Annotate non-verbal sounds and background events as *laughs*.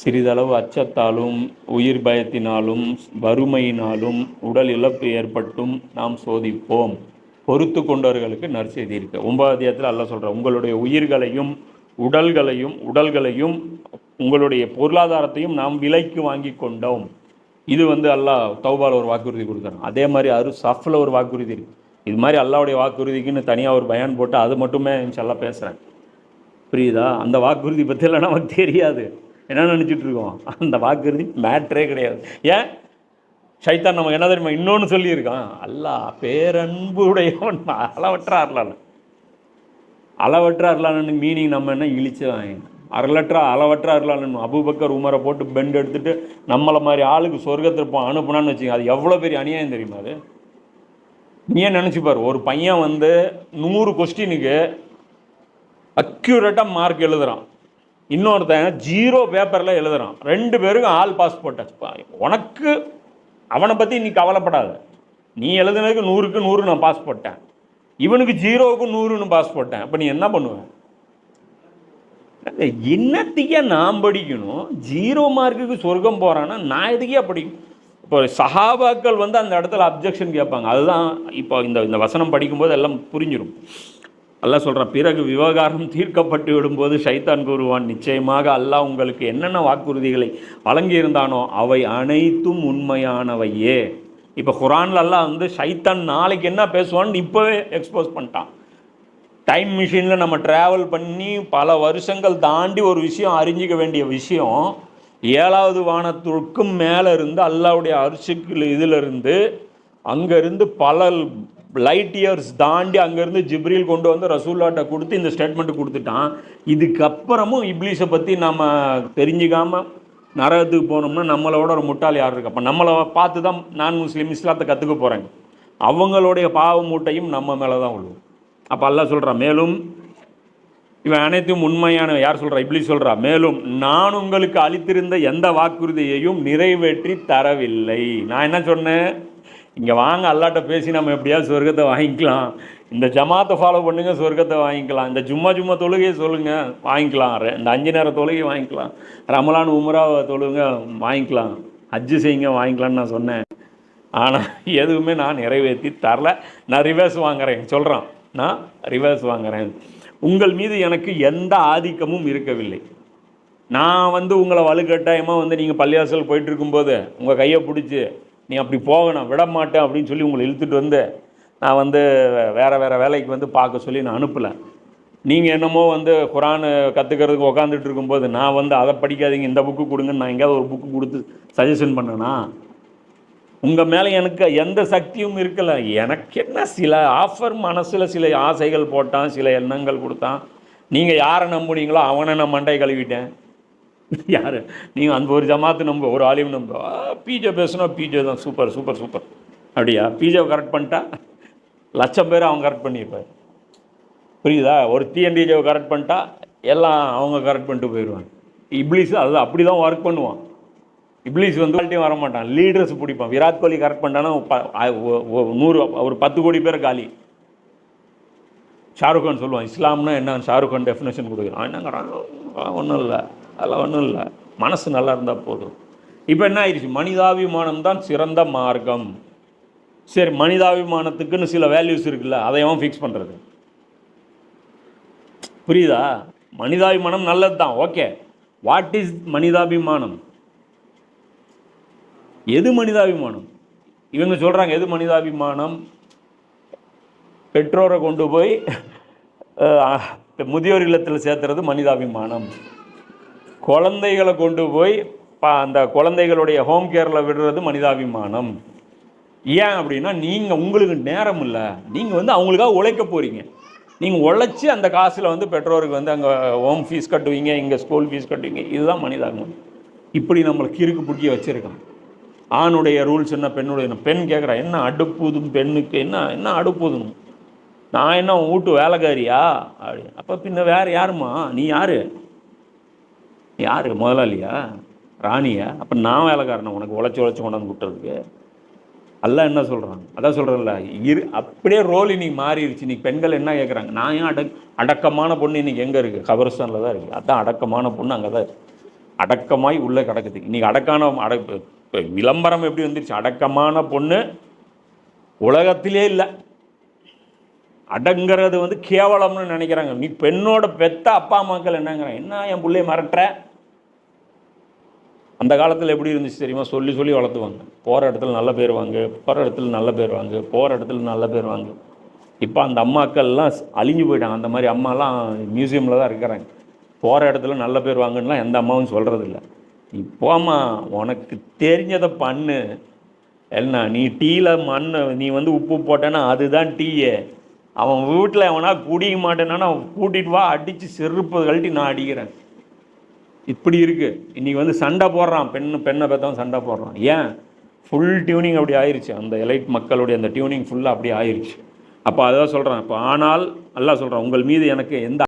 சிறிதளவு அச்சத்தாலும் உயிர் பயத்தினாலும் வறுமையினாலும் உடல் இழப்பு ஏற்பட்டும் நாம் சோதிப்போம். பொறுத்து கொண்டவர்களுக்கு நற்செய்தி இருக்கு. ஒன்பதாம் அத்தியாயத்தில் அல்ல சொல்கிறேன் உங்களுடைய உயிர்களையும் உடல்களையும் உடல்களையும் உங்களுடைய பொருளாதாரத்தையும் நாம் விலைக்கு வாங்கி கொண்டோம். இது வந்து அல்லாஹ் தௌபால ஒரு வாக்குறுதி கொடுக்குறான். அதே மாதிரி அரு சஃபில் ஒரு வாக்குறுதி இருக்குது இது மாதிரி அல்லாவுடைய வாக்குறுதிக்குன்னு தனியாக ஒரு பயன் போட்டு அது மட்டுமே இன்ஷால்லா பேசுகிறேன் புரியுதா? அந்த வாக்குறுதி பற்றியெல்லாம் நமக்கு தெரியாது. என்ன நினச்சிட்டு இருக்கோம்? அந்த வாக்குறுதி மேட்ரே கிடையாது. ஏன்? சைத்தான் நமக்கு என்ன தெரியுமா? இன்னொன்று சொல்லியிருக்கான். அல்லாஹ் பேரன்பு உடையவன். அளவற்ற அருளாளன் அளவற்ற அருளாளன் மீனிங் நம்ம என்ன? இழிச்சவன் அரலற்ற அளவற்ற அருளாளன் அபுபக்கர் உமரை போட்டு பெண்ட் எடுத்துட்டு நம்மளை மாதிரி ஆளுக்கு சொர்க்கத்தில் போ அனுப்புனான்னு வச்சுங்க அது எவ்வளோ பெரிய அநியாயம் தெரியுமா அது? நீ ஏன் நினச்சி பாரு? ஒரு பையன் வந்து நூறு கொஸ்டினுக்கு அக்யூரேட்டாக மார்க் எழுதுகிறான் இன்னொருத்தன் ஜீரோ பேப்பரில் எழுதுறான். ரெண்டு பேருக்கும் ஆல் பாஸ் போட்டாச்சு உனக்கு அவனை பற்றி நீ கவலைப்படாத. நீ எழுதுனதுக்கு நூறுக்கு நூறு நான் பாஸ் போட்டேன். இவனுக்கு ஜீரோவுக்கு நூறுன்னு பாஸ் போட்டேன். அப்போ நீ என்ன பண்ணுவேன் என்னத்தையே நான் படிக்கணும்? ஜீரோ மார்க்குக்கு சொர்க்கம் போகிறான்னா நான் எதுக்கே படிக்கணும் இப்போ சஹாபாக்கள் வந்து அந்த இடத்துல அப்ஜெக்ஷன் கேட்பாங்க. அதுதான் இப்போ இந்த இந்த வசனம் படிக்கும்போது எல்லாம் புரிஞ்சிடும் அல்லாஹ் சொல்கிறான் பிறகு விவகாரம் தீர்க்கப்பட்டு விடும்போது ஷைத்தான் கூறுவான் நிச்சயமாக அல்லாஹ் உங்களுக்கு என்னென்ன வாக்குறுதிகளை வழங்கியிருந்தானோ அவை அனைத்தும் உண்மையானவையே. இப்போ குரான்லலாம் வந்து ஷைத்தான் நாளைக்கு என்ன பேசுவான்னு இப்போவே எக்ஸ்போஸ் பண்ணிட்டான். டைம் மிஷினில் நம்ம ட்ராவல் பண்ணி பல வருஷங்கள் தாண்டி ஒரு விஷயம் அறிஞ்சிக்க வேண்டிய விஷயம் ஏழாவது வானத்திற்கும் மேலே இருந்து அல்லாவுடைய அரிசிக்கு இதிலிருந்து அங்கேருந்து பல லைட் இயர்ஸ் தாண்டி அங்கேருந்து ஜிப்ரில் கொண்டு வந்து ரசூல்லாட்ட கொடுத்து இந்த ஸ்டேட்மெண்ட் கொடுத்துட்டான். இதுக்கப்புறமும் இப்ளீஸை பற்றி நம்ம தெரிஞ்சுக்காம நரகத்துக்கு போனோம்னா நம்மளோட ஒரு முட்டாள் யார் இருக்கு? அப்போ நம்மளை பார்த்து தான் நான் முஸ்லீம் இஸ்லாத்தை கற்றுக்க போகிறாங்க அவங்களுடைய பாவ மூட்டையும் நம்ம மேலே தான் விழுவும். அப்போ அல்லாஹ் சொல்கிறான் மேலும் இவன் அனைத்தும் உண்மையான யார் சொல்கிறா இப்படி சொல்கிறா மேலும் நான் உங்களுக்கு அளித்திருந்த எந்த வாக்குறுதியையும் நிறைவேற்றி தரவில்லை. நான் என்ன சொன்னேன்? இங்கே வாங்க அல்லாட்ட பேசி நம்ம எப்படியாவது சொர்க்கத்தை வாங்கிக்கலாம். இந்த ஜமாத்தை ஃபாலோ பண்ணுங்க சொர்க்கத்தை வாங்கிக்கலாம். இந்த ஜும்மா ஜும்மா தொழுகையை சொல்லுங்கள் வாங்கிக்கலாம். ரெ- இந்த அஞ்சு நேர தொழுகையை வாங்கிக்கலாம். ரமலான் உமராவை தொழுங்க வாங்கிக்கலாம். அஜ்ஜு செய்யுங்க வாங்கிக்கலாம்னு நான் சொன்னேன். ஆனால் எதுவுமே நான் நிறைவேற்றி தரல. நான் ரிவர்ஸ் வாங்குறேன். சொல்கிறான் நான் ரிவர்ஸ் வாங்குறேன். உங்கள் மீது எனக்கு எந்த ஆதிக்கமும் இருக்கவில்லை. நான் வந்து உங்களை வலுக்கட்டாயமாக வந்து நீங்கள் பள்ளியாசல் போயிட்டு இருக்கும்போது உங்கள் கையை பிடிச்சி நீ அப்படி போகணும் விட மாட்டேன் அப்படின்னு சொல்லி உங்களை இழுத்துட்டு வந்து நான் வந்து வேறு வேறு வேலைக்கு வந்து பார்க்க சொல்லி நான் அனுப்பலை. நீங்கள் என்னமோ வந்து குரான் கற்றுக்கிறதுக்கு உக்காந்துட்டு இருக்கும்போது நான் வந்து அதை படிக்காதீங்க இந்த புக்கு கொடுங்கன்னு நான் எங்கேயாவது ஒரு புக்கு கொடுத்து சஜஷன் பண்ணனா? உங்கள் மேலே எனக்கு எந்த சக்தியும் இருக்கலை. எனக்கு என்ன சில ஆஃபர் மனசில் சில ஆசைகள் போட்டான் சில எண்ணங்கள் கொடுத்தான். நீங்கள் யாரை நம்புனீங்களோ அவனை நான் மண்டை கழுவிட்டேன். *laughs* யார்? நீங்கள் அந்த ஒரு ஜமாத்து நம்ப ஒரு ஆலிம் நம்ப. பிஜே பேசுனா பிஜே தான் சூப்பர் சூப்பர் சூப்பர் அப்படியா? பிஜேவை கரெக்ட் பண்ணிட்டா? லட்சம் பேர் அவன் கரெக்ட் பண்ணியிருப்பார். புரியுதா? ஒரு டிஎன்டிஜேவை கரெக்ட் பண்ணிட்டா எல்லாம் அவங்க கரெக்ட் பண்ணிட்டு போயிடுவாங்க. இப்ளீஸ் அது அப்படி தான் ஒர்க் பண்ணுவான். இப்ளீஸ் வந்து குவாலிட்டியும் வர மாட்டான் லீடர்ஸ் பிடிப்பான். விராட் கோலி கரெக்ட் பண்ணிட்டானா நூறு ஒரு பத்து கோடி பேர் காலி. ஷாருக் கான் சொல்லுவான் இஸ்லாம்னா என்ன? ஷாருக் கான் டெஃபினேஷன் கொடுக்குறான். என்னங்கிறான்? ஒன்றும் இல்லை. அதெல்லாம் ஒன்றும் இல்லை. மனசு நல்லா இருந்தால் போதும். இப்போ என்ன ஆயிடுச்சு? மனிதாபிமானம் தான் சிறந்த மார்க்கம். சரி மனிதாபிமானத்துக்குன்னு சில வேல்யூஸ் இருக்குல்ல அதை அவன் ஃபிக்ஸ் பண்ணுறது புரியுதா? மனிதாபிமானம் நல்லது தான் ஓகே வாட் இஸ் மனிதாபிமானம்? எது மனிதாபிமானம்? இவங்க சொல்கிறாங்க எது மனிதாபிமானம்? பெற்றோரை கொண்டு போய் முதியோர் இல்லத்தில் சேர்த்துறது மனிதாபிமானம். குழந்தைகளை கொண்டு போய் அந்த குழந்தைகளுடைய ஹோம் கேரில் விடுறது மனிதாபிமானம். ஏன் அப்படின்னா நீங்கள் உங்களுக்கு நேரம் இல்லை. நீங்கள் வந்து அவங்களுக்காக உழைக்க போகிறீங்க நீங்கள் உழைச்சி அந்த காசில் வந்து பெற்றோருக்கு வந்து அங்கே ஹோம் ஃபீஸ் கட்டுவீங்க இங்கே ஸ்கூல் ஃபீஸ் கட்டுவீங்க. இதுதான் மனிதாபிமானம். இப்படி நம்மளை கிறுக்கு பிடிக்க வச்சுருக்கான். ஆணுடைய ரூல்ஸ் என்ன பெண்ணுடைய என்ன? பெண் கேட்குறா என்ன அடுப்புதும் பெண்ணுக்கு? என்ன என்ன அடுப்புதும் நான் என்ன வீட்டு வேலைக்காரியா? அப்படி. அப்போ பின்ன வேறு யாரும்மா? நீ யார்? யாரு? முதலாளியா? ராணியா? அப்போ நான் வேலைக்காரனா உனக்கு உழைச்சி உழைச்சி கொண்டாந்து விட்டுறதுக்கு எல்லாம் என்ன சொல்கிறாங்க அதான் சொல்கிறேன்ல இரு அப்படியே ரோல் இன்னைக்கு மாறிடுச்சு. இன்னைக்கு பெண்கள் என்ன கேட்குறாங்க நான் ஏன் அடக் அடக்கமான பொண்ணு இன்றைக்கி எங்கே இருக்குது கபரஸ்தானில் தான் இருக்குது அதான் அடக்கமான பொண்ணு அங்கே தான் இருக்குது அடக்கமாய் உள்ளே கிடக்குது. இன்றைக்கி அடக்கான அட விளம்பரம் எப்படி வந்துருச்சு? அடக்கமான பொண்ணு உலகத்திலே இல்லை. அடங்கிறது வந்து கேவலம்னு நினைக்கிறாங்க. நீ பெண்ணோட பெத்த அப்பா அம்மாக்கள் என்னங்கிறாங்க. என்ன என் பிள்ளைய மிரட்டுற? அந்த காலத்தில் எப்படி இருந்துச்சு தெரியுமா? சொல்லி சொல்லி வளர்த்துவாங்க. போகிற இடத்துல நல்ல பேர் வாங்க போகிற இடத்துல நல்ல பேர் வாங்க போகிற இடத்துல நல்ல பேர் வாங்க. இப்போ அந்த அம்மாக்கள்லாம் அழிஞ்சு போயிட்டாங்க. அந்த மாதிரி அம்மாலாம் மியூசியமில் தான் இருக்கிறாங்க. போகிற இடத்துல நல்ல பேர் வாங்கன்னுலாம் எந்த அம்மாவும் சொல்கிறதில்ல இல்லை நீ போம்மா உனக்கு தெரிஞ்சதை பண்ணு. என்ன நீ டீயில் மண் நீ வந்து உப்பு போட்டேன்னா அதுதான் டீயே அவன் வீட்டில் எவனா குடிக்க மாட்டேன்னா கூட்டிகிட்டு வா அடித்து செருப்பு கழட்டி நான் அடிக்கிறேன். இப்படி இருக்கு. இன்னைக்கு வந்து சண்டை போடுறான் பெண் பெண்ணை பார்த்தவன் சண்டை போடுறான். ஏன்? ஃபுல் டியூனிங் அப்படி ஆயிருச்சு. அந்த எலைட் மக்களுடைய அந்த டியூனிங் ஃபுல்லாக அப்படி ஆயிருச்சு. அப்போ அதான் சொல்கிறேன் இப்போ ஆனால் நல்லா சொல்கிறான் உங்கள் மீது எனக்கு எந்த